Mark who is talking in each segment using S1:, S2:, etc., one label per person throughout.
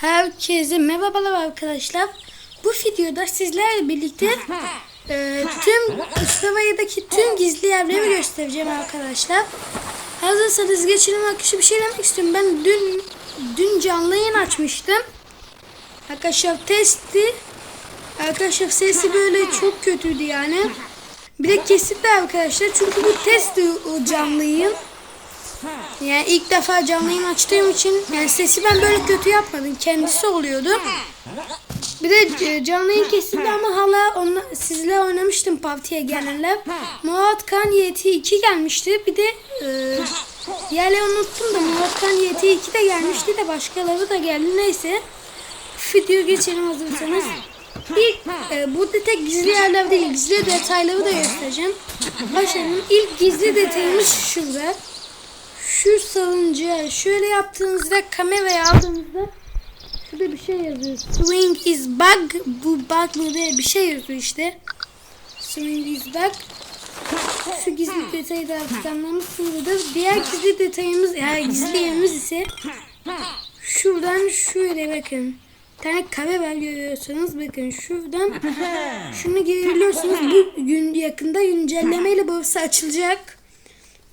S1: Herkese merhabalar arkadaşlar. Bu videoda sizlerle birlikte e, tüm Islava'daki tüm gizli yerleri göstereceğim arkadaşlar. Hazırsanız geçelim arkadaşlar bir şey demek istiyorum. Ben dün dün canlı yayın açmıştım. Arkadaşlar testti. Arkadaşlar sesi böyle çok kötüydü yani. Bir de kesildi arkadaşlar. Çünkü bu testti o canlı yayın. Yani ilk defa canlı yayın açtığım için yani sesi ben böyle kötü yapmadım. Kendisi oluyordu. Bir de e, canlı yayın kesildi ama hala onla, sizle oynamıştım partiye gelenler. Murat Kan YT2 gelmişti. Bir de e, yerleri unuttum da Murat Kan YT2 de gelmişti de başkaları da geldi. Neyse. Video geçelim hazırsanız. İlk, e, burada tek gizli yerler değil, gizli detayları da göstereceğim. Başlayalım. İlk gizli detayımız şurada şu salıncağı şöyle yaptığınızda kamerayı aldığınızda şurada bir şey yazıyor. Swing is bug. Bu bug mı diye bir şey yazıyor işte. Swing is bug. Şu gizli detayı da artık anlamışsınızdır. Diğer gizli detayımız yani gizli yerimiz ise şuradan şöyle bakın. Bir tane kamera görüyorsanız bakın şuradan şunu görebiliyorsunuz. Bu gün yakında güncellemeyle burası açılacak.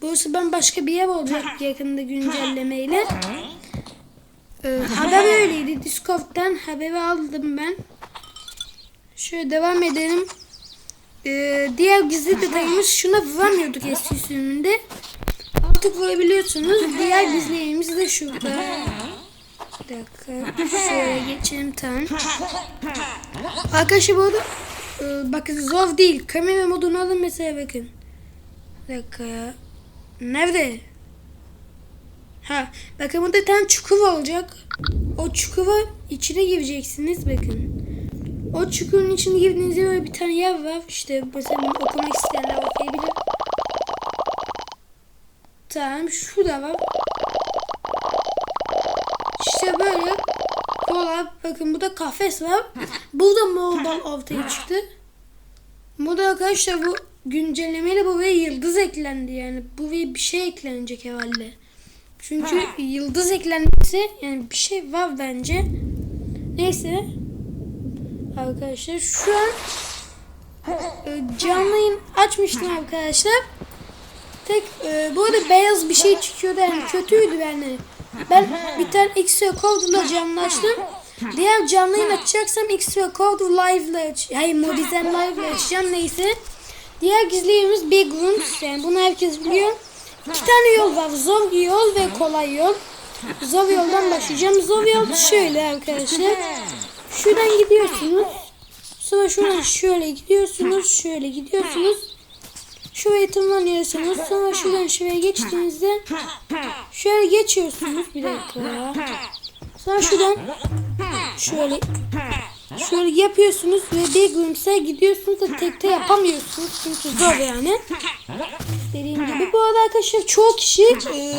S1: Burası ben başka bir yer olacak yakında güncellemeyle. Ee, haber öyleydi. Discord'dan haberi aldım ben. Şöyle devam edelim. Ee, diğer gizli detayımız şuna vuramıyorduk eski sürümünde. Artık vurabiliyorsunuz. Diğer gizli yerimiz de şurada. Bir dakika. Şöyle geçelim tamam. Arkadaşlar bu arada e, bakın zor değil. Kamera modunu alın mesela bakın. Bir dakika ya. Nerede? Ha, bakın burada tane çukur olacak. O çukura içine gireceksiniz bakın. O çukurun içine girdiğinizde böyle bir tane yer var. İşte mesela okumak isteyenler okuyabilir. Tamam, şurada var. İşte böyle dolap. Bakın burada kafes var. Burada mobile ortaya çıktı. Burada arkadaşlar bu güncellemeyle buraya yıldız eklendi yani. Buraya bir şey eklenecek herhalde. Çünkü yıldız eklendiyse yani bir şey var bence. Neyse. Arkadaşlar şu an e, canlı yayın açmıştım arkadaşlar. Tek e, bu arada beyaz bir şey çıkıyordu yani kötüydü yani. Ben bir tane X ve Code'la canlı açtım. Diğer canlı yayın açacaksam X ve Code Live'la aç. Hayır Modizen Live'la açacağım neyse. Diğer gizli yerimiz Big Rooms. Yani bunu herkes biliyor. İki tane yol var. Zor yol ve kolay yol. Zor yoldan başlayacağım. Zor yol şöyle arkadaşlar. Şuradan gidiyorsunuz. Sonra şuradan şöyle gidiyorsunuz. Şöyle gidiyorsunuz. Şuraya tırmanıyorsunuz. Sonra şuradan şuraya geçtiğinizde şöyle geçiyorsunuz. Bir dakika. Sonra şuradan şöyle şöyle yapıyorsunuz ve bir gülümse gidiyorsunuz da tekte yapamıyorsunuz. Çünkü zor yani. Dediğim gibi bu arada arkadaşlar çoğu kişi e,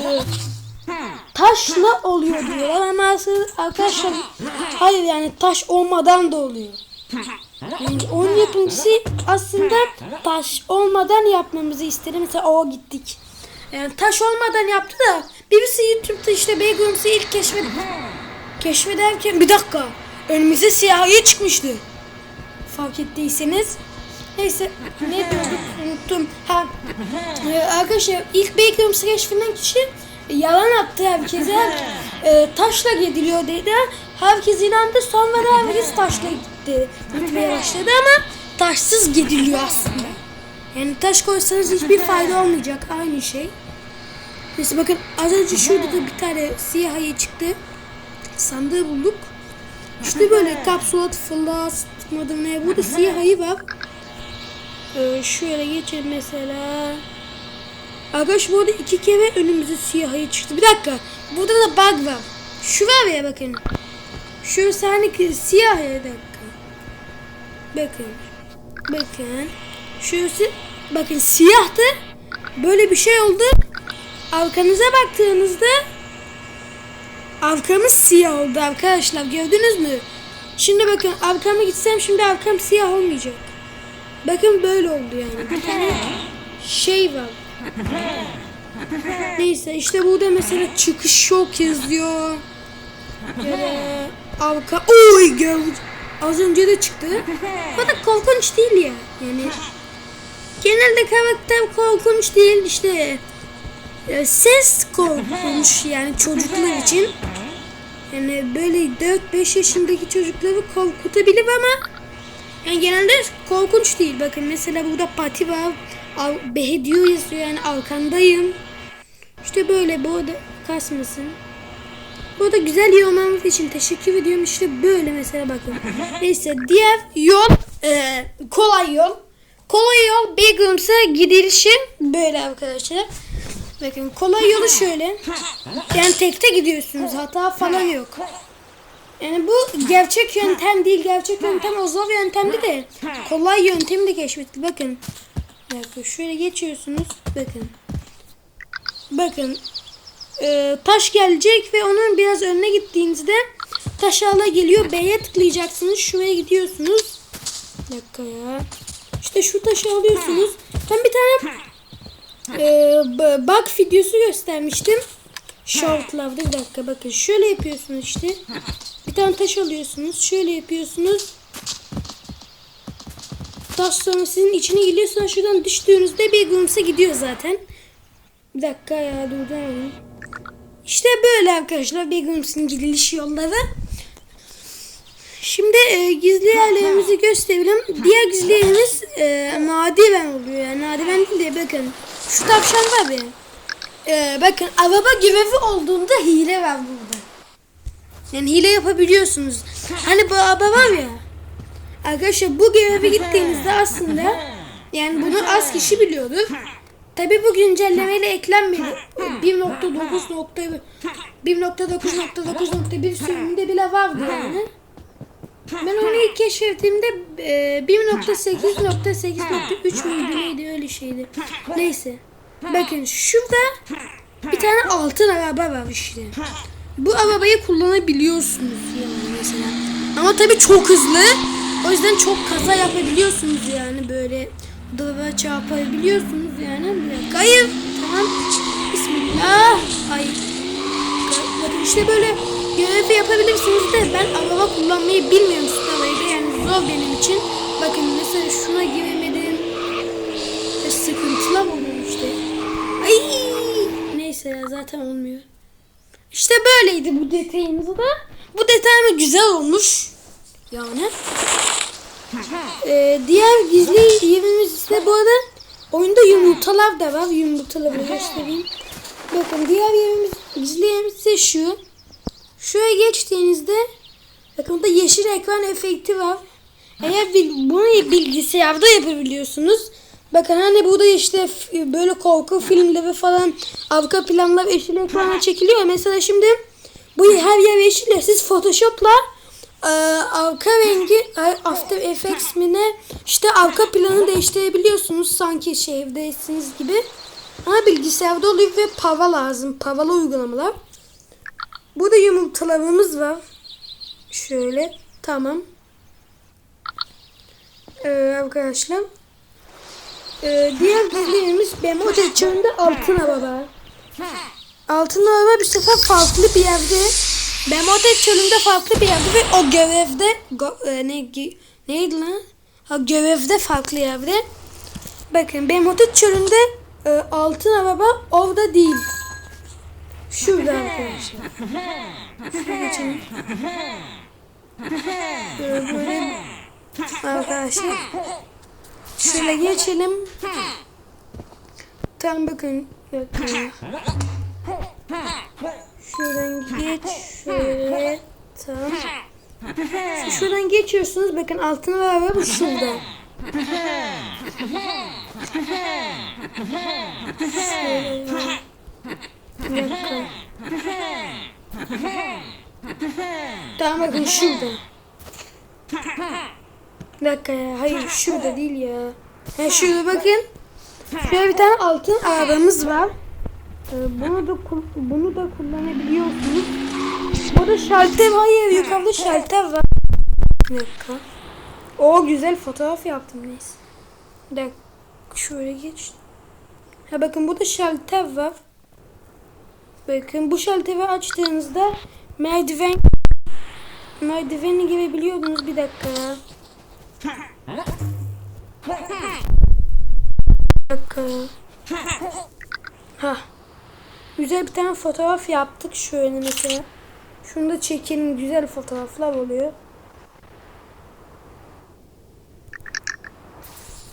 S1: taşla oluyor diyorlar ama aslında arkadaşlar hayır yani taş olmadan da oluyor. Yani onun yapımcısı aslında taş olmadan yapmamızı istedi. Mesela o gittik. Yani taş olmadan yaptı da birisi YouTube'da işte Backrooms'ı ilk keşfed keşfederken bir dakika önümüze siyahi çıkmıştı. Fark ettiyseniz. Neyse ne diyorduk unuttum. Ha, e, arkadaşlar ilk Backrooms'ı keşfeden kişi yalan attı herkese. E, taşla gidiliyor dedi. Herkes inandı sonra da herkes taşla gitti. Gitmeye başladı ama taşsız gidiliyor aslında. Yani taş koysanız hiçbir fayda olmayacak. Aynı şey. Neyse bakın az önce şurada da bir tane siyah ayı çıktı. Sandığı bulduk. İşte böyle kapsula fırla sıkmadım ne. Burada siyah ayı var. Ee, şöyle geçelim mesela. Arkadaş bu arada iki kere önümüze siyah ayı çıktı. Bir dakika. Burada da bug var. Şu var ya bakın. Şu sahne siyah ya dakika. Bakın. Bakın. Şurası bakın siyahtı. Böyle bir şey oldu. Arkanıza baktığınızda arkamız siyah oldu arkadaşlar. Gördünüz mü? Şimdi bakın arkama gitsem şimdi arkam siyah olmayacak. Bakın böyle oldu yani. Bir tane şey var. Neyse işte burada mesela çıkış yok yazıyor. Ya da Arka... Oy gör. Az önce de çıktı. Bu da korkunç değil ya. Yani genelde karakter korkunç değil işte e, ses korkunç yani çocuklar için. Yani böyle 4-5 yaşındaki çocukları korkutabilir ama yani genelde korkunç değil. Bakın mesela burada pati var. Al, Behediyor yazıyor yani arkandayım. İşte böyle bu da kasmasın. Bu da güzel yorumlamanız için teşekkür ediyorum. İşte böyle mesela bakın. Neyse diğer yol e, kolay yol. Kolay yol Bigums'a gidilişi böyle arkadaşlar. Bakın kolay yolu şöyle. Yani tekte gidiyorsunuz. Hata falan yok. Yani bu gerçek yöntem değil. Gerçek yöntem o zor yöntemdi de. Kolay yöntemi de keşfetti. Bakın. Bakın şöyle geçiyorsunuz. Bakın. Bakın. Ee, taş gelecek ve onun biraz önüne gittiğinizde taş ağla geliyor. B'ye tıklayacaksınız. Şuraya gidiyorsunuz. Bir dakika ya. İşte şu taşı alıyorsunuz. Ben bir tane e, bug videosu göstermiştim. Short Love'da bir dakika bakın. Şöyle yapıyorsunuz işte. Bir tane taş alıyorsunuz. Şöyle yapıyorsunuz. Taş sonra sizin içine geliyor. Sonra şuradan düştüğünüzde bir gümse gidiyor zaten. Bir dakika ya durduramadım. İşte böyle arkadaşlar Begums'un gidiliş yolları. Şimdi e, gizli yerlerimizi gösterelim. Diğer gizli yerimiz e, nadiren oluyor. Yani nadiren değil de bakın. Şu tavşan var ya. E, bakın araba görevi olduğunda hile var burada. Yani hile yapabiliyorsunuz. Hani bu araba var ya. Arkadaşlar bu göreve gittiğinizde aslında yani bunu az kişi biliyordur. Tabi bu güncellemeyle eklenmedi. 1.9.1 1.9.9.1 sürümünde bile vardı yani. Ben onu ilk keşfettiğimde e, 1.8.8.3 müydü neydi öyle şeydi. Neyse. Bakın şurada bir tane altın araba var işte. Bu arabayı kullanabiliyorsunuz yani mesela. Ama tabii çok hızlı. O yüzden çok kaza yapabiliyorsunuz yani böyle duvara çarpabiliyorsunuz yani. Hayır. Tamam. Bismillah. Ay. Bakın işte böyle görevi yapabilirsiniz de ben araba kullanmayı bilmiyorum Sınavayı da yani zor benim için. Bakın mesela şuna giremedim. İşte sıkıntılar oluyor işte. Ay. Neyse ya zaten olmuyor. İşte böyleydi bu detayımız da. Bu detay mı güzel olmuş. Yani. Ee, diğer gizli yerimiz ise bu arada oyunda yumurtalar da var. Yumurtaları göstereyim. Bakın diğer yerimiz gizli yerimiz ise şu. Şuraya geçtiğinizde bakın burada yeşil ekran efekti var. Eğer bunu bilgisayarda yapabiliyorsunuz. Bakın hani burada işte böyle korku filmleri falan arka planlar yeşil ekrana çekiliyor. Mesela şimdi bu her yer yeşil siz Photoshop'la e, arka rengi e, After Effects mi ne işte arka planı değiştirebiliyorsunuz sanki şehirdesiniz gibi. Ama bilgisayarda oluyor ve pava lazım. Pavalı uygulamalar. Burada yumurtalarımız var. Şöyle. Tamam. Ee, arkadaşlar. Ee, diğer gizliyemiz Bemote çölünde altın araba. Altın araba bir sefer farklı bir yerde. Bemote çölünde farklı bir yerde ve o görevde e, ne, neydi lan? Ha, görevde farklı yerde. Bakın Bemote çölünde e, altın araba orada değil. Şurada arkadaşlar. Şuraya geçelim. Böyle böyle arkadaşlar. Şöyle geçelim. Tam bakın. bakın. Şuradan geç. Şöyle. Tam. Şu- Şuradan geçiyorsunuz. Bakın altına var var bu şurada. Şöyle. Tamam bakın şurada. Bir dakika ya. Hayır şurada değil ya. Ha şurada bakın. Şöyle bir tane altın arabamız var. Ee, bunu da bunu da kullanabiliyorsunuz. Burada şalter hayır yukarıda şalter var. Bir dakika. O güzel fotoğraf yaptım neyse. Bir dakika. Şöyle geç. Ha bakın burada şalter var. Bakın bu şalteri açtığınızda merdiven merdiveni gibi biliyordunuz bir dakika. Bir dakika. Ha. Güzel bir tane fotoğraf yaptık şöyle mesela. Şunu da çekelim güzel fotoğraflar oluyor.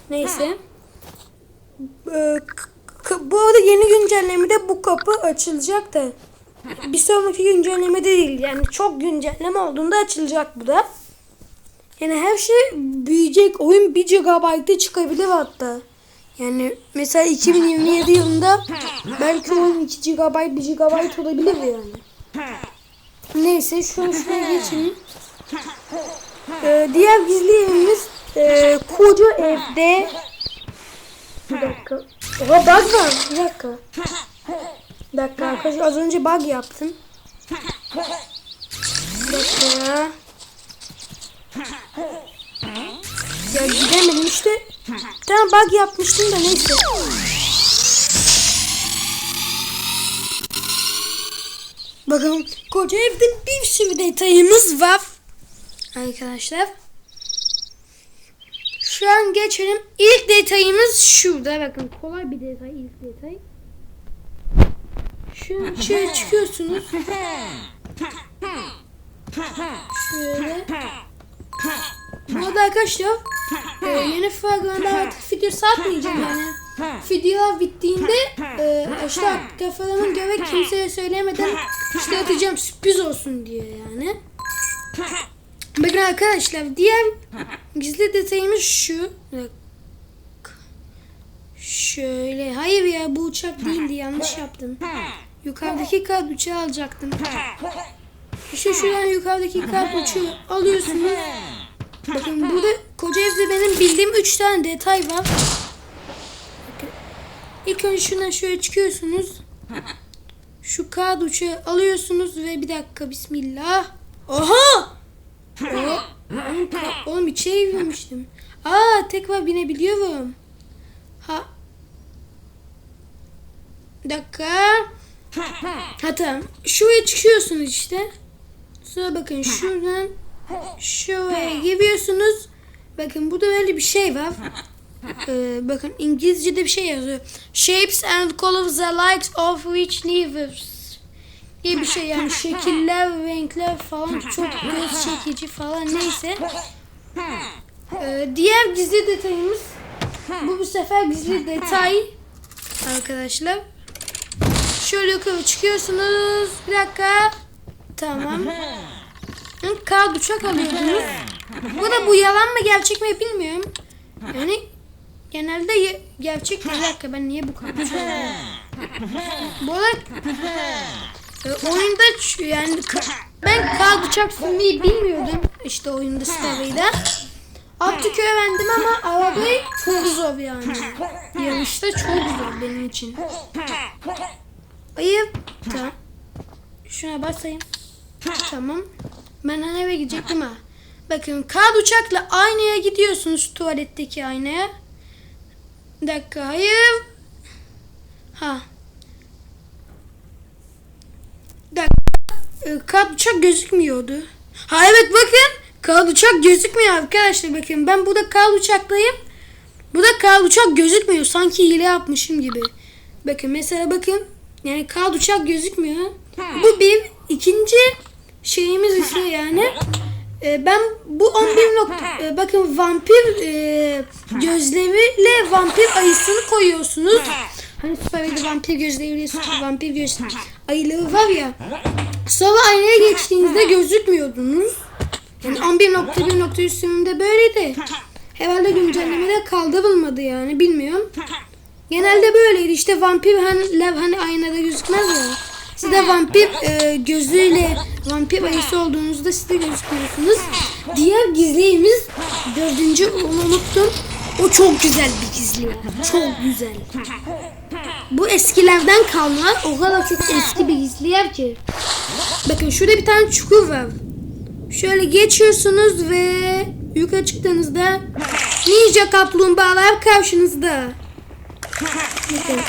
S1: Neyse. Ee, bu arada yeni güncellemede bu kapı açılacak da bir sonraki güncellemede değil yani çok güncelleme olduğunda açılacak bu da. Yani her şey büyüyecek. Oyun 1 GB'da çıkabilir hatta. Yani mesela 2027 yılında belki oyun 2 GB 1 GB olabilir yani. Neyse şu şuraya geçelim. Ee, diğer gizli evimiz e, koca evde bir dakika. Oha bug var. Bir dakika. Bir dakika arkadaşlar az önce bug yaptım. Bir dakika ya. Ya gidemedim işte. Tane bug yapmıştım da neyse. Bakalım koca evde bir sürü detayımız var. Arkadaşlar. Şu an geçelim. İlk detayımız şurada. Bakın kolay bir detay ilk detay. Şu şöyle çıkıyorsunuz. Şöyle. Bu arada arkadaşlar e, yeni fragmanda artık video satmayacağım yani. Video bittiğinde e, işte kafalarımın göre kimseye söylemeden işte atacağım sürpriz olsun diye yani. Bakın arkadaşlar diğer gizli detayımız şu. Şöyle. Hayır ya bu uçak değildi yanlış yaptım. Yukarıdaki kart uçağı alacaktım. İşte şuradan yukarıdaki kart uçağı alıyorsunuz. Bakın burada koca evde benim bildiğim 3 tane detay var. Bakın. İlk önce şuradan şöyle çıkıyorsunuz. Şu kağıt uçağı alıyorsunuz ve bir dakika bismillah. Oha! O, oğlum, bir şey girmiştim. Aa tekrar binebiliyorum. Ha. Bir dakika. Ha tamam. Şuraya çıkıyorsunuz işte. Sonra bakın şuradan şuraya giriyorsunuz. Bakın burada böyle bir şey var. Ee, bakın İngilizce'de bir şey yazıyor. Shapes and colors are likes of which levers diye bir şey yani şekiller, renkler falan çok göz çekici falan neyse. Ee, diğer gizli detayımız bu bu sefer gizli detay arkadaşlar. Şöyle yukarı çıkıyorsunuz. Bir dakika. Tamam. Kağıt uçak alıyordunuz. Bu da bu yalan mı gerçek mi bilmiyorum. Yani genelde ye- gerçek. Bir dakika ben niye bu alıyorum? Bu arada e, oyunda yani ben kağıt uçak sürmeyi bilmiyordum işte oyunda Story'de. Artık öğrendim ama arabayı çok zor yani. Yarışta çok zor benim için. Ayıp. Tamam. Şuna basayım. Tamam. Ben eve gidecektim ha. Bakın kağıt uçakla aynaya gidiyorsunuz tuvaletteki aynaya. Bir dakika hayır. Ha. Bir dakika. Ee, Kağıt uçak gözükmüyordu. Ha evet bakın. Kağıt uçak gözükmüyor arkadaşlar bakın. Ben burada kağıt uçaktayım. Burada kağıt uçak gözükmüyor. Sanki hile yapmışım gibi. Bakın mesela bakın. Yani kağıt uçak gözükmüyor. Bu bir. ikinci şeyimiz ise yani. e, ben bu 11 nokta e, bakın vampir e, gözleriyle vampir ayısını koyuyorsunuz. Hani Süper'de vampir gözleriyle süper vampir göz ayıları var ya. Sonra aynaya geçtiğinizde gözükmüyordunuz. Yani 11.1.3 sürümünde böyleydi. Herhalde güncellemede kaldırılmadı yani bilmiyorum. Genelde böyleydi işte vampir hani, lev hani aynada gözükmez ya. Siz de vampir e, gözüyle vampir ayısı olduğunuzda siz de gözüküyorsunuz. Diğer gizliyimiz dördüncü onu unuttum. O çok güzel bir gizli. Çok güzel. Bu eskilerden kalma. O kadar çok eski bir gizli yer ki. Bakın şurada bir tane çukur var. Şöyle geçiyorsunuz ve yukarı çıktığınızda ninja kaplumbağalar karşınızda. Bakın.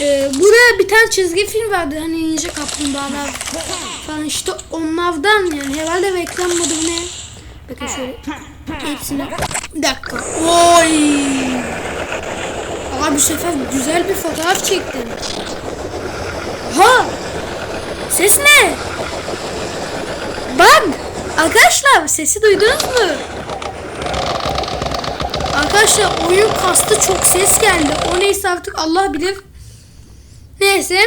S1: Ee, burada bir tane çizgi film vardı hani Ninja Kaplumbağalar falan işte onlardan yani herhalde reklam modu ne? Bakın şöyle hepsine bir dakika. Oy! Abi bu sefer güzel bir fotoğraf çektim. Ha! Ses ne? Bak! Arkadaşlar sesi duydunuz mu? Arkadaşlar oyun kastı çok ses geldi. O neyse artık Allah bilir. Neyse.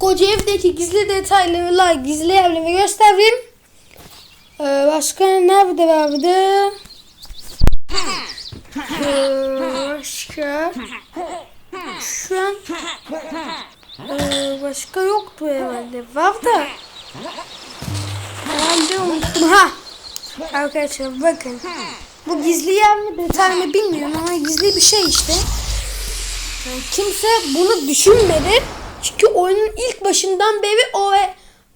S1: Koca evdeki gizli detayları, gizli yerleri göstereyim. Ee, başka nerede vardı? Ee, başka şu an ee, başka yoktu herhalde. Var da herhalde unuttum. Ha! Arkadaşlar bakın. Bu gizli yer mi detay mı bilmiyorum ama gizli bir şey işte. Kimse bunu düşünmedi. Çünkü oyunun ilk başından beri o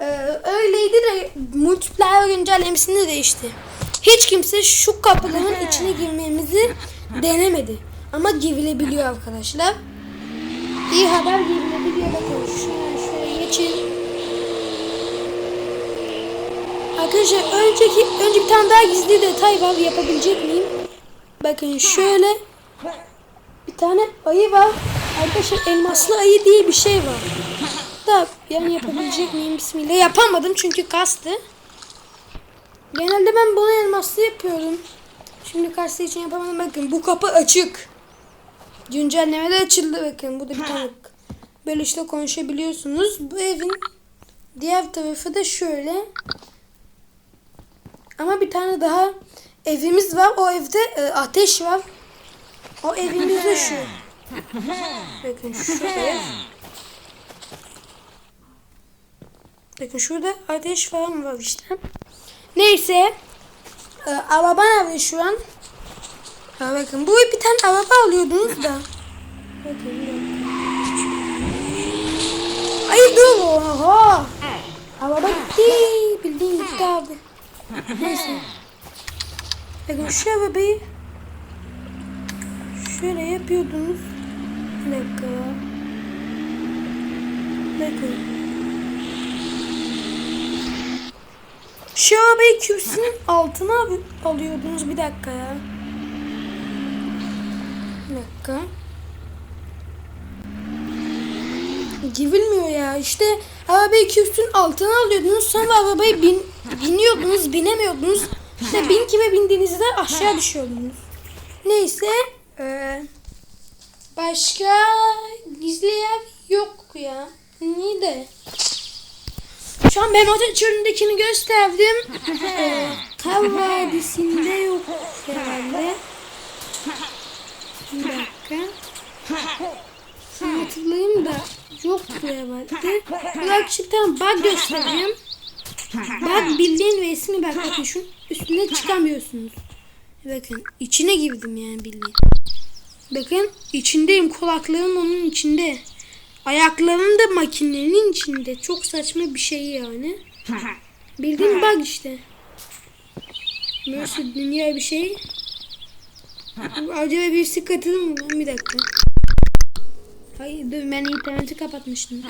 S1: e, öyleydi de multiplayer güncellemesinde değişti. Hiç kimse şu kapıların içine girmemizi denemedi. Ama girilebiliyor arkadaşlar. İyi haber girilebiliyor. Bakın şöyle geçin. Arkadaşlar önceki önce bir tane daha gizli detay var yapabilecek miyim? Bakın şöyle bir tane ayı var. Arkadaşlar elmaslı ayı diye bir şey var. Da yani yapabilecek miyim bismillah. Yapamadım çünkü kastı. Genelde ben bunu elmaslı yapıyorum. Şimdi kastı için yapamadım. Bakın bu kapı açık. Güncellemede açıldı bakın. Bu da bir tane böyle işte konuşabiliyorsunuz. Bu evin diğer tarafı da şöyle. Ama bir tane daha evimiz var. O evde e, ateş var. O evimiz de şu. Bakın şu ev. Bakın şurada ateş falan var işte. Neyse. E, araba nerede şu an? Ha, bakın bu bir tane araba alıyordunuz da. Bakın. Ay dur oha. Araba gitti. Bildiğin gitti abi. Neyse. Bakın şu arabayı şöyle yapıyordunuz. Bir dakika. Bakın. Arabayı kürsünün altına al- alıyordunuz. Bir dakika ya. Bir dakika. Girilmiyor ya. İşte arabayı kürsünün altına alıyordunuz. Sonra arabayı bin, biniyordunuz, binemiyordunuz. İşte bin kime bindiğinizde aşağı düşüyordunuz. Neyse. eee, başka gizli yer yok ya. Niye de? Şu an Memati çölündekini gösterdim. Eee Kar Vadisi'nde yok herhalde. Bir dakika. Şimdi hatırlayayım da yoktu herhalde. Bak bir tane bug göstereceğim. Bak bildiğin resmi bak bakın şu üstüne çıkamıyorsunuz. Bakın içine girdim yani bildiğin. Bakın içindeyim kulaklarım onun içinde. Ayaklarım da makinenin içinde. Çok saçma bir şey yani. Bildiğin bug işte. Böyle dünya bir şey. Acaba birisi katılır mı? Bir dakika. Hayır dur ben interneti kapatmıştım.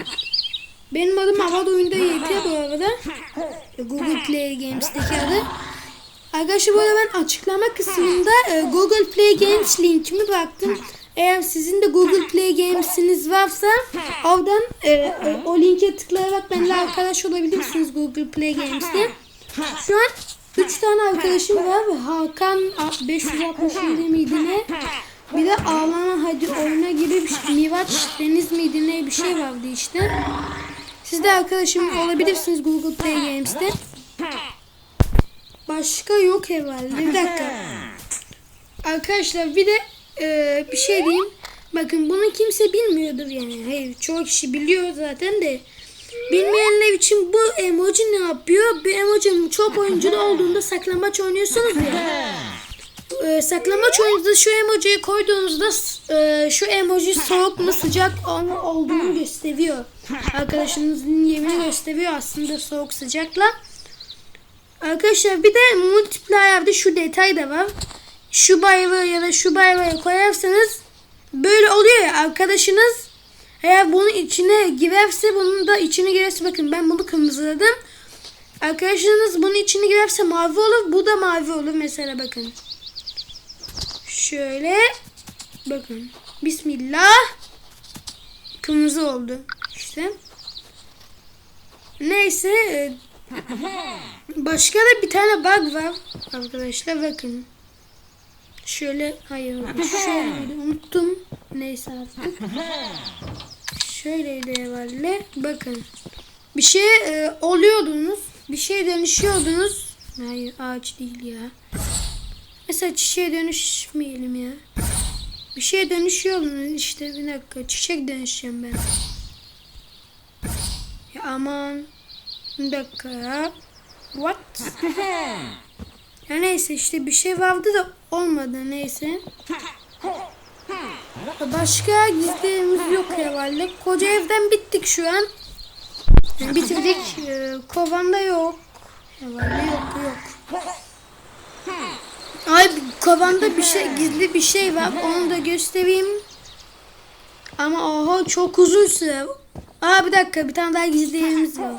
S1: Benim adım Avad Oyunda YT bu arada. Google Play Games'teki adı. Arkadaşlar bu arada ben açıklama kısmında e, Google Play Games linkimi bıraktım. Eğer sizin de Google Play Games'iniz varsa oradan e, e, o linke tıklayarak benimle arkadaş olabilirsiniz Google Play Games'te. Şu an 3 tane arkadaşım var. Hakan 567 miydi ne? Bir de ağlama hadi oyna gibi bir şey. Miraç Deniz miydi ne bir şey vardı işte. Siz de arkadaşım olabilirsiniz Google Play Games'te. Başka yok herhalde. Bir dakika. Arkadaşlar bir de e, bir şey diyeyim. Bakın bunu kimse bilmiyordur yani. Hayır çoğu kişi biliyor zaten de. Bilmeyenler için bu emoji ne yapıyor? Bu emoji çok oyunculu olduğunda saklambaç oynuyorsunuz ya. E, saklambaç oyununda şu emojiyi koyduğunuzda e, şu emoji soğuk mu sıcak mu olduğunu gösteriyor. Arkadaşınızın yerini gösteriyor aslında soğuk sıcakla. Arkadaşlar bir de multiplayer'de şu detay da var. Şu bayrağı ya da şu bayrağı koyarsanız böyle oluyor ya arkadaşınız Eğer bunun içine girerse bunun da içine girerse bakın ben bunu kırmızıladım. Arkadaşlarınız bunun içine girerse mavi olur. Bu da mavi olur mesela bakın. Şöyle bakın. Bismillah. Kırmızı oldu. İşte. Neyse. e, Başka da bir tane bug var. Arkadaşlar bakın. Şöyle hayır şöyle unuttum. Neyse artık. Şöyleydi herhalde. Bakın. Bir şey e, oluyordunuz. Bir şey dönüşüyordunuz. Hayır ağaç değil ya. Mesela çiçeğe dönüşmeyelim ya. Bir şeye dönüşüyordunuz işte bir dakika. Çiçek dönüşeceğim ben. Ya aman. Bir dakika ya. What? Ya neyse işte bir şey vardı da olmadı neyse. Başka gizlerimiz yok herhalde. Koca evden bittik şu an. Yani bitirdik. Ee, kovanda yok. Herhalde yok yok. Ay kovanda bir şey gizli bir şey var. Onu da göstereyim. Ama oho çok uzun süre. Aa bir dakika bir tane daha gizli yerimiz var.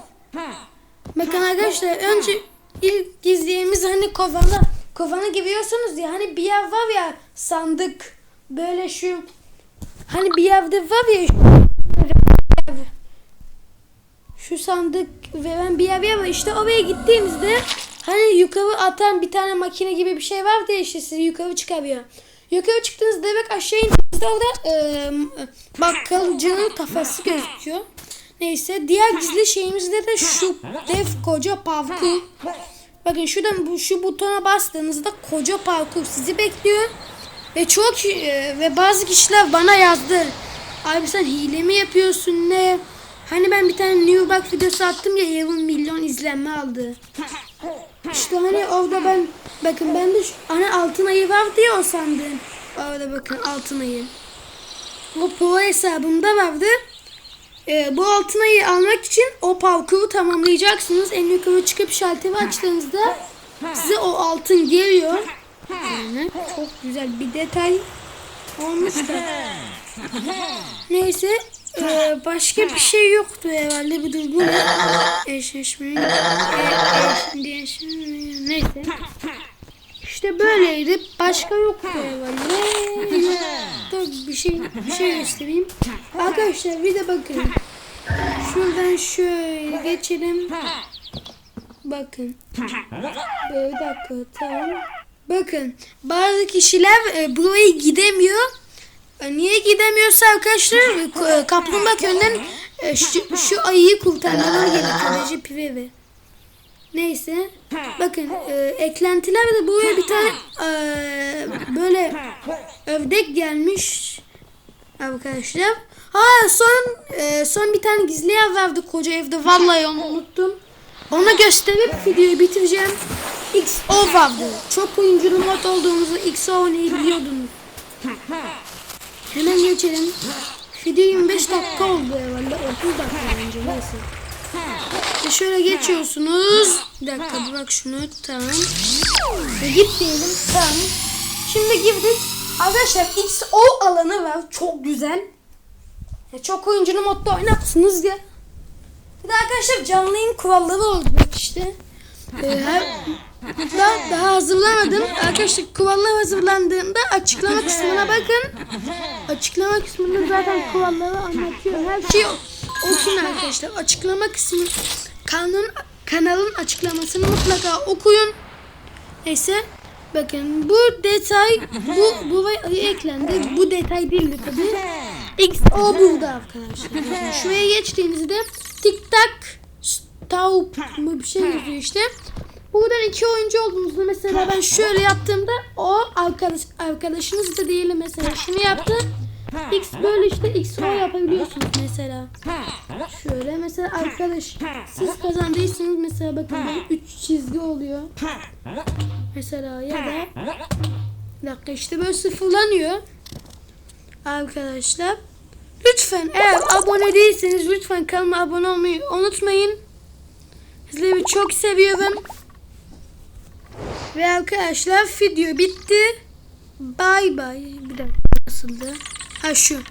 S1: Bakın arkadaşlar önce ilk gizliyemiz hani kovana. Kovana giriyorsunuz ya hani bir yer var ya sandık. Böyle şu hani bir yerde var ya şu, şu sandık veren bir yer var işte oraya gittiğimizde hani yukarı atan bir tane makine gibi bir şey var ya işte sizi yukarı çıkarıyor. Yukarı çıktığınızda direkt aşağı indiğinizde orada e, bakkalcının kafası gözüküyor. Neyse diğer gizli şeyimizde de şu dev koca parkur. Bakın şuradan bu şu butona bastığınızda koca parkur sizi bekliyor. Ve çok e, ve bazı kişiler bana yazdı. Abi sen hile mi yapıyorsun ne? Hani ben bir tane New Bug videosu attım ya yarım milyon izlenme aldı. İşte hani orada ben bakın ben de şu, hani altın ayı vardı ya o sandığın. Orada bakın altın ayı. O pro hesabımda vardı. Ee, bu altın ayı almak için o parkuru tamamlayacaksınız. En yukarı çıkıp şalteri açtığınızda size o altın geliyor. Yani çok güzel bir detay olmuş da. Neyse e, başka bir şey yoktu herhalde. Bir dur bu ne? Eşleşme. E. Neyse. İşte böyleydi. Başka yoktu herhalde. Dur şey bir şey göstereyim. Arkadaşlar bir de bakın. Şuradan şöyle geçelim. Bakın. Bir dakika tamam. Bakın bazı kişiler e, buraya gidemiyor. E, niye gidemiyorsa arkadaşlar e, kaplumbağa köyünden e, şu, şu ayıyı kurtarmaları gerekiyor. Recep Pivevi. Neyse. Bakın e, eklentiler de buraya bir tane e, böyle övdek gelmiş arkadaşlar. Ha son e, son bir tane gizli yer vardı koca evde. Vallahi onu unuttum. Ona gösterip videoyu bitireceğim. XO vardı. Çok oyunculu mod olduğumuzu XO oynayı biliyordunuz. Hemen geçelim. Video 25 dakika oldu herhalde. 30 dakika önce neyse. İşte şöyle geçiyorsunuz. Bir dakika bırak şunu. Tamam. Ve git diyelim. Tamam. Şimdi girdik. Arkadaşlar XO alanı var. Çok güzel. Ya çok oyunculu modda oynarsınız ya. Bir de arkadaşlar canlı yayın kuralları olacak işte. Ee, her, daha, daha hazırlamadım. Arkadaşlar kurallar hazırlandığında açıklama kısmına bakın. Açıklama kısmında zaten kuralları anlatıyor. Her şey okuyun arkadaşlar. Açıklama kısmı kanun kanalın açıklamasını mutlaka okuyun. Neyse bakın bu detay bu bu eklendi. Bu detay değildi tabii. XO burada arkadaşlar. Bakın şuraya geçtiğinizde tik tak stop mu bir şey yazıyor işte. Buradan iki oyuncu olduğunuzda mesela ben şöyle yaptığımda o arkadaş arkadaşınız da değil mesela şunu yaptı. X böyle işte XO yapabiliyorsunuz mesela. Şöyle mesela arkadaş siz kazandıysanız mesela bakın böyle 3 çizgi oluyor. Mesela ya da bir dakika işte böyle sıfırlanıyor. Arkadaşlar lütfen eğer abone değilseniz lütfen kanalıma abone olmayı unutmayın. Sizleri çok seviyorum. Ve arkadaşlar video bitti. Bay bay. Bir dakika nasıldı? Ha şu.